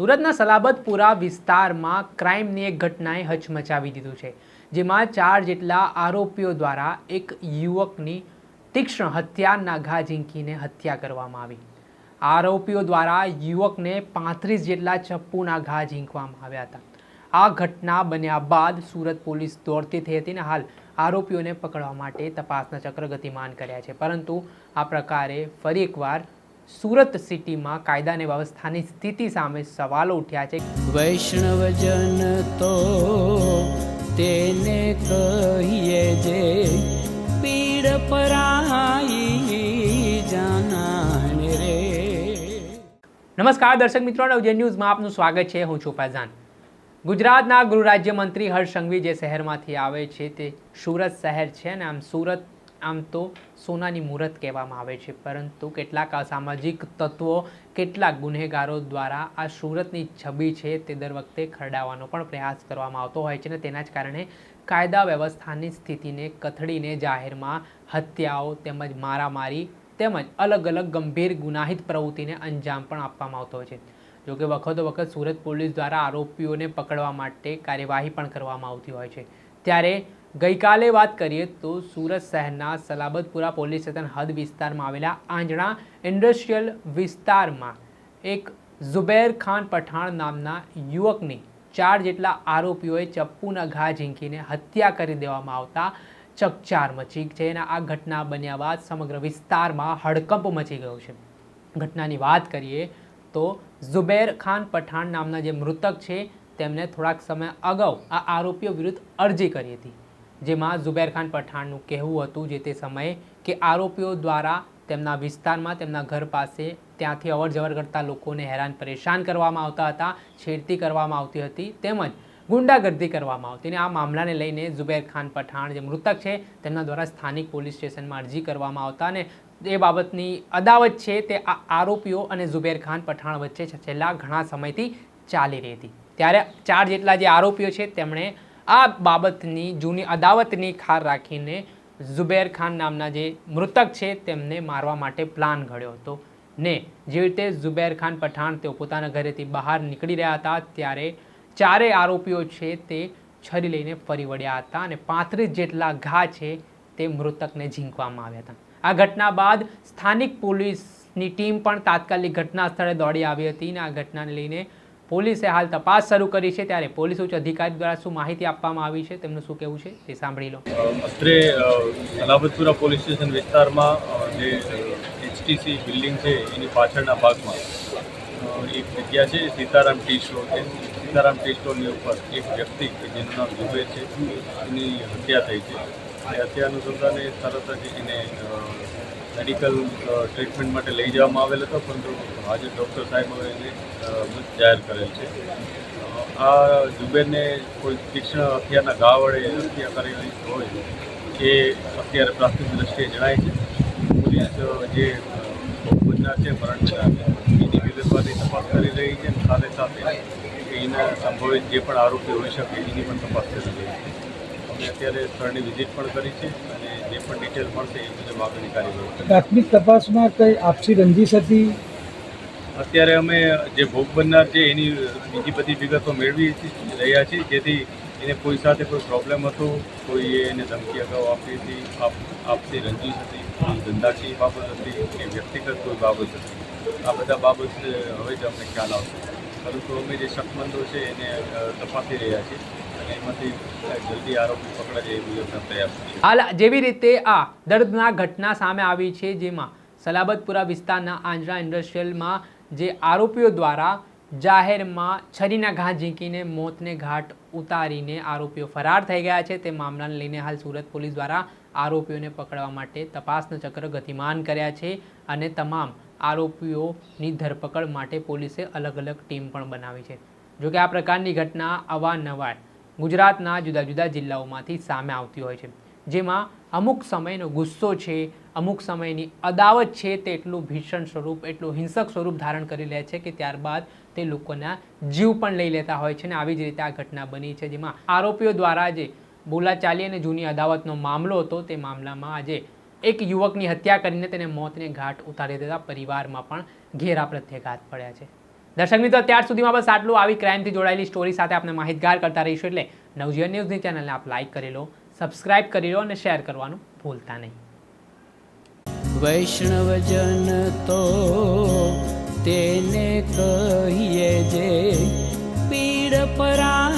સુરતના સલાબતપુરા વિસ્તારમાં ક્રાઇમની એક ઘટનાએ હચમચાવી દીધું છે, જેમાં ચાર જેટલા આરોપીઓ દ્વારા એક યુવકની તીક્ષ્ણ હત્યાના ઘા ઝીંકીને હત્યા કરવામાં આવી. આરોપીઓ દ્વારા યુવકને પાંત્રીસ જેટલા ચપ્પુના ઘા ઝીંકવામાં આવ્યા હતા. આ ઘટના બન્યા બાદ સુરત પોલીસ દોડતી થઈ હતી ને હાલ આરોપીઓને પકડવા માટે તપાસના ચક્ર ગતિમાન કર્યા છે. પરંતુ આ પ્રકારે ફરી એકવાર સુરત સિટીમાં કાયદા અને વ્યવસ્થાની સ્થિતિ સામે સવાલો ઉઠ્યા છે. વૈષ્ણવજન તો તેને કહીએ જે પીડ પરાઈ જાનાને રે. નમસ્કાર દર્શક મિત્રો નવજે ન્યૂઝમાં આપનું સ્વાગત છે. હું છું ફૈઝાન. ગુજરાતના ગૃહ રાજ્યમંત્રી હર્ષ સંઘવી જે શહેરમાંથી આવે છે તે સુરત શહેર છે અને આમ સુરત આમ તો સોનાની મુહૂર્ત કહેવામાં આવે છે. પરંતુ કેટલાક અસામાજિક તત્વો, કેટલાક ગુનેગારો દ્વારા આ સુરતની છબી છે તે દર વખતે ખરડાવવાનો પણ પ્રયાસ કરવામાં આવતો હોય છે અને તેના જ કારણે કાયદા વ્યવસ્થાની સ્થિતિને કથળીને જાહેરમાં હત્યાઓ તેમજ મારામારી તેમજ અલગ અલગ ગંભીર ગુનાહિત પ્રવૃત્તિને અંજામ પણ આપવામાં આવતો હોય છે. જોકે વખતો વખત સુરત પોલીસ દ્વારા આરોપીઓને પકડવા માટે કાર્યવાહી પણ કરવામાં આવતી હોય છે. ત્યારે ગઈકાલે વાત કરીએ તો સુરત શહેરના સલાબતપુરા પોલીસ સ્ટેશન હદ વિસ્તારમાં આવેલા આંજણા ઇન્ડસ્ટ્રીયલ વિસ્તારમાં એક ઝુબેર ખાન પઠાણ નામના યુવકની ચાર જેટલા આરોપીઓએ ચપ્પુના ઘા ઝીંકીને હત્યા કરી દેવામાં આવતા ચકચાર મચી છે. અને આ ઘટના બન્યા બાદ સમગ્ર વિસ્તારમાં હડકંપ મચી ગયો છે. ઘટનાની વાત કરીએ તો ઝુબેર ખાન પઠાણ નામના જે મૃતક છે, તેમને થોડાક સમય અગાઉ આ આરોપીઓ વિરુદ્ધ અરજી કરી હતી. જેમાં ઝુબેર ખાન પઠાણનું કહેવું હતું જે તે સમયે કે આરોપીઓ દ્વારા તેમના વિસ્તારમાં તેમના ઘર પાસે ત્યાંથી અવર જવર કરતા લોકોને હેરાન પરેશાન કરવામાં આવતા હતા, છેડતી કરવામાં આવતી હતી તેમજ ગુંડાગર્દી કરવામાં આવતી અને આ મામલાને લઈને ઝુબેર ખાન પઠાણ જે મૃતક છે તેમના દ્વારા સ્થાનિક પોલીસ સ્ટેશનમાં અરજી કરવામાં આવતા અને એ બાબતની અદાવત છે તે આ આરોપીઓ અને ઝુબેર ખાન પઠાણ વચ્ચે છેલ્લા ઘણા સમયથી ચાલી રહી હતી. ત્યારે ચાર જેટલા જે આરોપીઓ છે તેમણે આ બાબતની, જૂની અદાવતની ખાર રાખીને ઝુબેર ખાન નામના જે મૃતક છે, તેમને મારવા માટે પ્લાન ઘડ્યો હતો. ને જે રીતે ઝુબેર ખાન પઠાણ તેઓ પોતાના ઘરેથી બહાર નીકળી રહ્યા હતા, ત્યારે ચારેય આરોપીઓ છે તે છરી લઈને ફરી વળ્યા હતા અને પાંત્રીસ જેટલા ઘા છે તે મૃતકને ઝીંકવામાં આવ્યા હતા. આ ઘટના બાદ સ્થાનિક પોલીસની ટીમ પણ તાત્કાલિક ઘટના સ્થળે દોડી આવી હતી અને આ ઘટનાને લઈને પોલીસે હાલ તપાસ શરૂ કરી છે ત્યારે પોલીસ ઉચ્ચ અધિકારી દ્વારા શું માહિતી આપવામાં આવી છે? તેમનું શું કહેવું છે? તે સાંભળી લો. અત્રે સલાબતપુરા પોલીસ સ્ટેશન વિસ્તારમાં જે એચટીસી બિલ્ડિંગ છે, એની પાછળના ભાગમાં એક જગ્યા છે, સીતારામ ટી સ્ટોર છે. સીતારામ ટી સ્ટોરની ઉપર એક વ્યક્તિ, કે જેનું નામ ઝુબેર છે, એની હત્યા થઈ છે. એ હત્યા અનુસંધાને તરત જ એને મેડિકલ ટ્રીટમેન્ટ માટે લઈ જવામાં આવેલ હતો, પરંતુ આજે ડૉક્ટર સાહેબે એને મૃત જાહેર કરેલ છે. આ જુબેરને કોઈ તીક્ષ્ણ હથિયારના ઘા વડે હત્યા કરેલી હોય એ અત્યારે પ્રાથમિક દ્રષ્ટિએ જણાય છે. પોલીસ જે ભોગબનનાર છે મરણ એની વિગતવારની તપાસ કરી રહી છે. સાથે સાથે એના સંભવિત જે પણ આરોપી હોઈ શકે એની પણ તપાસ કરી રહી છે. અમે અત્યારે સ્થળની વિઝિટ પણ કરી છે અને જે પણ ડિટેલ મળશે એ મુજબ આગળની કાર્યવાહી પ્રાથમિક તપાસમાં કંઈ આપસી રંજીશ હતી? અત્યારે અમે જે ભોગ બનનાર છે એની બીજી બધી વિગતો મેળવી રહ્યા છીએ. જેથી એને કોઈ સાથે કોઈ પ્રોબ્લેમ હતો કોઈ એને ધમકી અગાઉ આપી હતી આપ આપસી રંજીશ હતી કોઈ ધંધાકીય બાબત હતી કે વ્યક્તિગત કોઈ બાબત હતી. આ બધા બાબત હવે જ અમને ખ્યાલ આવશે. પરંતુ અમે જે શકમંદો છે એને તપાસી રહ્યા છીએ હાલ જેવી રીતે આ દર્દનાક ઘટના સામે આવી છે, જેમાં સલાબતપુરા વિસ્તારના આંજરા ઇન્ડસ્ટ્રીયલમાં જે આરોપીઓ દ્વારા જાહેરમાં છરીના ઘા ઝીંકીને મોતને ઘાટ ઉતારીને આરોપીઓ ફરાર થઈ ગયા છે. તે મામલાને લઈને હાલ સુરત પોલીસ દ્વારા આરોપીઓને પકડવા માટે તપાસના ચક્ર ગતિમાન કર્યા છે અને તમામ આરોપીઓની ધરપકડ માટે પોલીસે અલગ અલગ ટીમ પણ બનાવી છે. જોકે આ પ્રકારની ઘટના અવારનવાર ગુજરાતના જુદા જુદા જિલ્લાઓમાંથી સામે આવતી હોય છે. જેમાં અમુક સમયનો ગુસ્સો છે, અમુક સમયની અદાવત છે તે એટલું ભીષણ સ્વરૂપ, એટલું હિંસક સ્વરૂપ ધારણ કરી લે છે કે ત્યારબાદ તે લોકોના જીવ પણ લઈ લેતા હોય છે અને આવી જ રીતે આ ઘટના બની છે, જેમાં આરોપીઓ દ્વારા જે બોલાચાલી અને જૂની અદાવતનો મામલો હતો તે મામલામાં આજે એક યુવકની હત્યા કરીને તેને મોતને ઘાટ ઉતારી દેતા પરિવારમાં પણ ઘેરા પ્રત્યાઘાત પડ્યા છે. દર્શક મિત્રો ત્યાર સુધીમાં બસ આટલું. આવી ક્રાઇમથી જોડાયેલી સ્ટોરી સાથે આપણે માહિતગાર કરતા રહીશું. એટલે નવજીવન ન્યૂઝની ચેનલને આપ લાઈક કરી લો. સબસ્ક્રાઇબ કરી લો અને શેર કરવાનું ભૂલતા નહીં. વૈષ્ણવજન તો તેને કહીએ જે પીડ પરા